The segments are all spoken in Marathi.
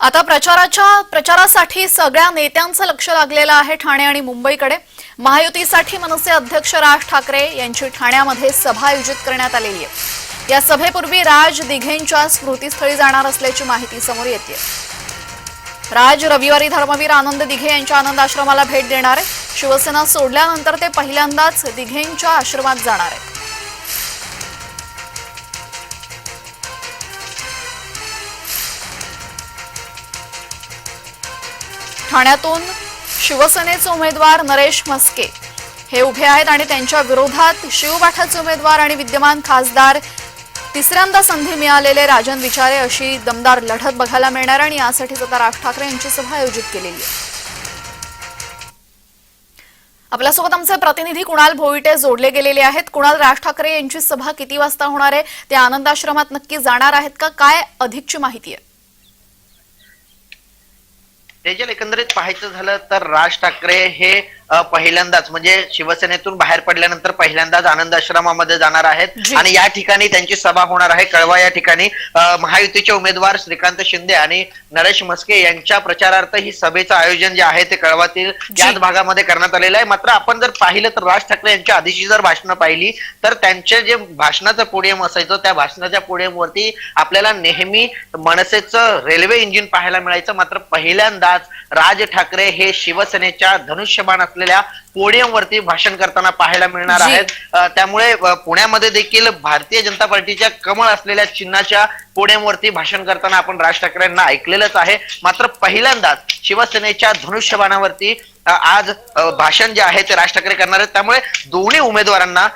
आता प्रचाराच्या प्रचारासाठी सगळ्या नेत्यांचं लक्ष लागलेलं आहे ठाणे आणि मुंबईकडे. महायुतीसाठी मनसे अध्यक्ष राज ठाकरे यांची ठाण्यामध्ये सभा आयोजित करण्यात आलेली आहे. या सभेपूर्वी राज दिघेंच्या स्मृतीस्थळी जाणार असल्याची माहिती समोर येते. राज रविवारी धर्मवीर आनंद दिघे यांच्या आनंद आश्रमाला भेट देणार आहे. शिवसेना सोडल्यानंतर ते पहिल्यांदाच दिघेंच्या आश्रमात जाणार आहे. ठाण्यातून शिवसेनेचे उमेदवार नरेश म्हस्के. हे उभे आहेत आणि त्यांच्या विरोधात शिवबाठाचे उमेदवार आणि विद्यमान खासदार तिसऱ्यांदा संधी मिळालेले राजन विचारे अशी दमदार लढत बघायला मिळणार आणि यासाठीच आता राज ठाकरे यांची सभा आयोजित केलेली आहे. आपल्यासोबत आमचे प्रतिनिधी कुणाल भोईटे जोडले गेलेले आहेत. कुणाल राज ठाकरे यांची सभा किती वाजता होणार आहे? ते आनंद आश्रमात नक्की जाणार आहेत का? काय अधिकची माहिती आहे? त्याच्या एकंदरीत पाहायचं झालं तर राज ठाकरे हे पहिल्यांदाच म्हणजे शिवसेनेतून बाहेर पडल्यानंतर पहिल्यांदाच आनंद आश्रमामध्ये जाणार आहेत. आणि या ठिकाणी त्यांची सभा होणार आहे. कळवा या ठिकाणी. महायुतीचे उमेदवार श्रीकांत शिंदे आणि नरेश म्हस्के यांच्या प्रचारार्थ ही सभेचं आयोजन जे आहे ते कळवातील. याच भागामध्ये करण्यात आलेलं आहे. मात्र आपण जर पाहिलं तर राज ठाकरे यांच्या आधीची जर भाषणं पाहिली तर त्यांचे जे भाषणाचं पोडियम असायचं त्या भाषणाच्या पोडियमवरती आपल्याला नेहमी मनसेचं रेल्वे इंजिन पाहायला मिळायचं. मात्र पहिल्यांदाच राज ठाकरे हे शिवसेनेच्या धनुष्यबाण असलेल्या पोडियम वरती भाषण करताना पाहायला मिळणार. आहेत. त्यामुळे पुण्यामध्ये देखील भारतीय जनता पार्टीच्या कमळ असलेल्या चिन्हाच्या पोडियम वरती भाषण करताना आपण राज ठाकरेंना ऐकलेलंच आहे. मात्र पहिल्यांदाच शिवसेनेच्या धनुष्यबाणावरती आज भाषण जे आहे ते राज ठाकरे करणार आहेत. त्यामुळे दोन्ही उमेदवारांना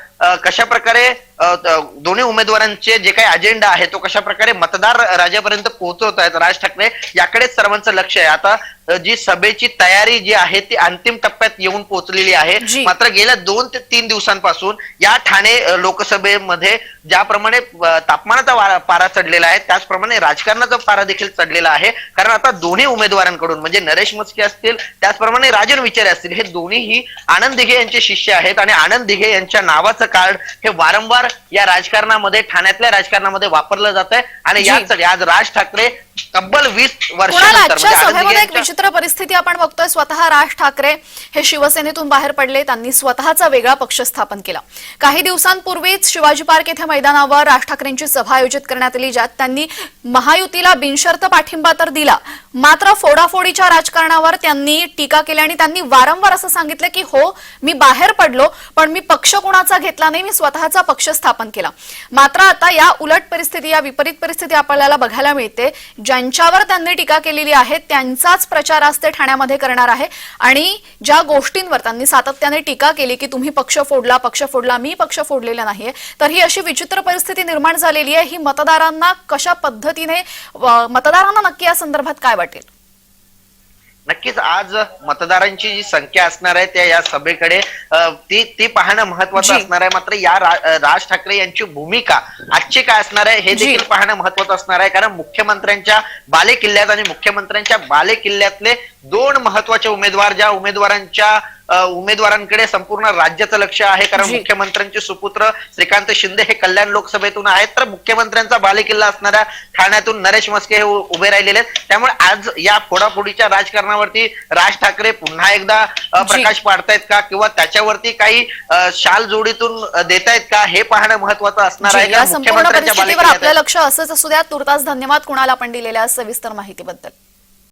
कशा प्रकारे दोन्ही उमेदवारांचे जे काही अजेंडा आहे तो कशा प्रकारे मतदार राजापर्यंत पोहोचवत आहेत राज ठाकरे याकडेच सर्वांचं लक्ष आहे. आता जी सभेची तयारी जी आहे ती अंतिम टप्प्यात येऊन पोहोचलेली आहे. मात्र गेल्या दोन ते तीन दिवसांपासून या ठाणे लोकसभेमध्ये ज्याप्रमाणे तापमानाचा पारा चढलेला आहे त्याचप्रमाणे राजकारणाचा पारा देखील चढलेला आहे. कारण आता दोन्ही उमेदवारांकडून म्हणजे नरेश मस्के असतील त्याचप्रमाणे राजन विचारे असतील हे दोन्हीही आनंद दिघे यांचे शिष्य आहेत. आणि आनंद दिघे यांच्या नावाचं कार्ड हे वारंवार या राजकारणामध्ये ठाण्यातल्या राजकारणामध्ये वापरलं जात आहे आणि. याच आज राज ठाकरे तब्बल वीस म्हणजे एक विचित्र परिस्थिती आपण बघतोय. स्वतः राज ठाकरे हे शिवसेनेतून बाहेर पडले. त्यांनी स्वतःचा वेगळा पक्ष स्थापन केला. काही दिवसांपूर्वीच शिवाजी पार्क येथे मैदानावर राज ठाकरेंची सभा आयोजित करण्यात आली ज्यात त्यांनी महायुतीला बिनशर्त पाठिंबा तर दिला मात्र फोडाफोडीच्या राजकारणावर त्यांनी टीका केली आणि त्यांनी वारंवार असं सांगितलं की हो मी बाहेर पडलो पण मी पक्ष कोणाचा घेतला नाही मी स्वतःचा पक्ष स्थापन केला. मात्र आता या उलट परिस्थिती या विपरीत परिस्थिती आपल्याला बघायला मिळते. ज्यांच्यावर त्यांनी टीका केलेली आहे त्यांचाच प्रचार आज ते ठाण्यामध्ये करणार आहे. आणि ज्या गोष्टींवर त्यांनी सातत्याने टीका केली की तुम्ही पक्ष फोडला पक्ष फोडला मी पक्ष फोडलेला नाहीये तर ही अशी विचित्र परिस्थिती निर्माण झालेली आहे. ही मतदारांना कशा पद्धतीने मतदारांना नक्की या संदर्भात काय वाटेल? नक्कीच आज मतदारांची जी संख्या असणार आहे त्या या सभेकडे ती ती पाहणं महत्वाचं. असणार आहे मात्र या राज ठाकरे यांची भूमिका आजची काय असणार आहे हे. देखील पाहणं महत्वाचं असणार आहे कारण मुख्यमंत्र्यांच्या बाले किल्ल्यात आणि मुख्यमंत्र्यांच्या बाले किल्ल्यातले दोन महत्त्वाचे उमेदवार ज्या उमेदवारांच्या उमेदवारांकडे संपूर्ण राज्याचं लक्ष आहे कारण. मुख्यमंत्र्यांचे सुपुत्र श्रीकांत शिंदे हे कल्याण लोकसभेतून आहेत. तर मुख्यमंत्र्यांचा बालेकिल्ला असणाऱ्या ठाण्यातून नरेश मस्के हे उभे राहिलेले आहेत. त्यामुळे आज या फोडाफोडीच्या राजकारणावरती राज ठाकरे पुन्हा एकदा. प्रकाश पाडतायत का? किंवा त्याच्यावरती काही शाल जोडीतून देतायत का? हे पाहणं महत्वाचं असणार आहे. मुख्यमंत्र्यांच्या बालेकिल्ल्यात आपलं लक्ष असंच असू द्या. तुर्तास धन्यवाद कुणाला आपण दिलेल्या सविस्तर माहितीबद्दल.